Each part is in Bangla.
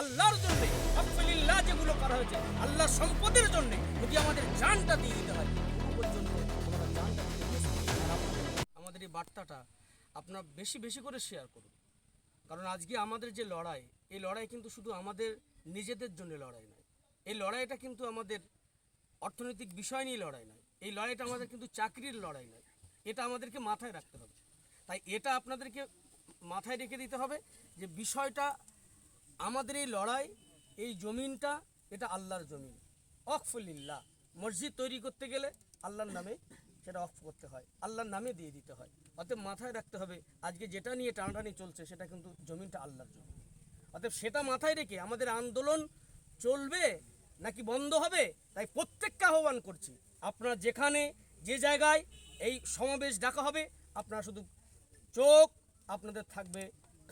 আল্লাহর জন্য আফলিল্লাহ যেগুলো করা হয়েছে আল্লাহ সম্পদের জন্য যদি আমাদের জানটা দিয়ে দিতে হয় আমাদের এই বার্তাটা আপনারা বেশি বেশি করে শেয়ার করুন। কারণ আজকে আমাদের যে লড়াই, এই লড়াই কিন্তু শুধু আমাদের নিজেদের জন্য লড়াই নয়। এই লড়াইটা কিন্তু আমাদের অর্থনৈতিক বিষয় নিয়ে লড়াই নয়। এই লড়াইটা আমাদের কিন্তু চাকরির লড়াই নয়। এটা আমাদেরকে মাথায় রাখতে হবে। তাই এটা আপনাদেরকে মাথায় রেখে দিতে হবে যে বিষয়টা আমাদের এই লড়াই, এই জমিনটা, এটা আল্লাহর জমিন। অকফুলিল্লাহ মসজিদ তৈরি করতে গেলে আল্লাহর নামে সেটা অফ করতে হয়। আল্লাহর নামে দিয়ে দিতে হয়। অতএব মাথায় রাখতে হবে, আজকে যেটা নিয়ে টানাটানি চলছে, সেটা কিন্তু জমিনটা আল্লাহর জমিন। অতএব সেটা মাথায় রেখে আমাদের আন্দোলন চলবে নাকি বন্ধ হবে, তাই প্রত্যেককে আহ্বান করছি, আপনারা যেখানে, যে জায়গায় এই সমাবেশ ডাকা হবে, আপনারা শুধু চোখ, আপনাদের থাকবে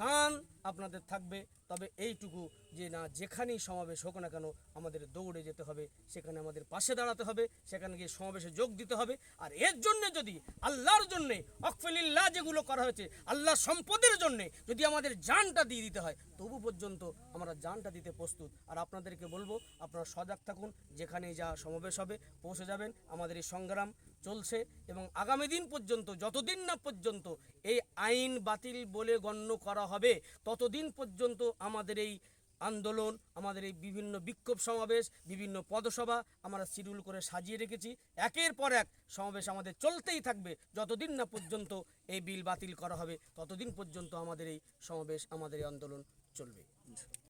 কান, আপনাদের থাকবে তবে এইটুকু যে না, যেখানেই সমাবেশ হোক না কেন, আমাদের দৌড়ে যেতে হবে, সেখানে আমাদের পাশে দাঁড়াতে হবে, সেখানে গিয়ে সমাবেশে যোগ দিতে হবে। আর এর জন্য যদি, আল্লাহর জন্যে অকফলিল্লাহ যেগুলো করা হয়েছে আল্লাহ সম্পদের জন্যে যদি আমাদের জানটা দিয়ে দিতে হয়, তবু পর্যন্ত আমরা জানটা দিতে প্রস্তুত। আর আপনাদেরকে বলব, আপনারা সজাগ থাকুন, যেখানেই যা সমাবেশ হবে, পৌঁছে যাবেন। আমাদের এই সংগ্রাম চলছে এবং আগামী দিন পর্যন্ত, যতদিন না পর্যন্ত এই আইন বাতিল বলে গণ্য করা হবে, ততদিন পর্যন্ত আমাদের এই আন্দোলন, আমাদের এই বিভিন্ন বিক্ষোভ সমাবেশ, বিভিন্ন পদসভা আমরা শিডিউল করে সাজিয়ে রেখেছি। একের পর এক সমাবেশ আমাদের চলতেই থাকবে। যতদিন না পর্যন্ত এই বিল বাতিল করা হবে, ততদিন পর্যন্ত আমাদের এই সমাবেশ, আমাদের এই আন্দোলন চলবে।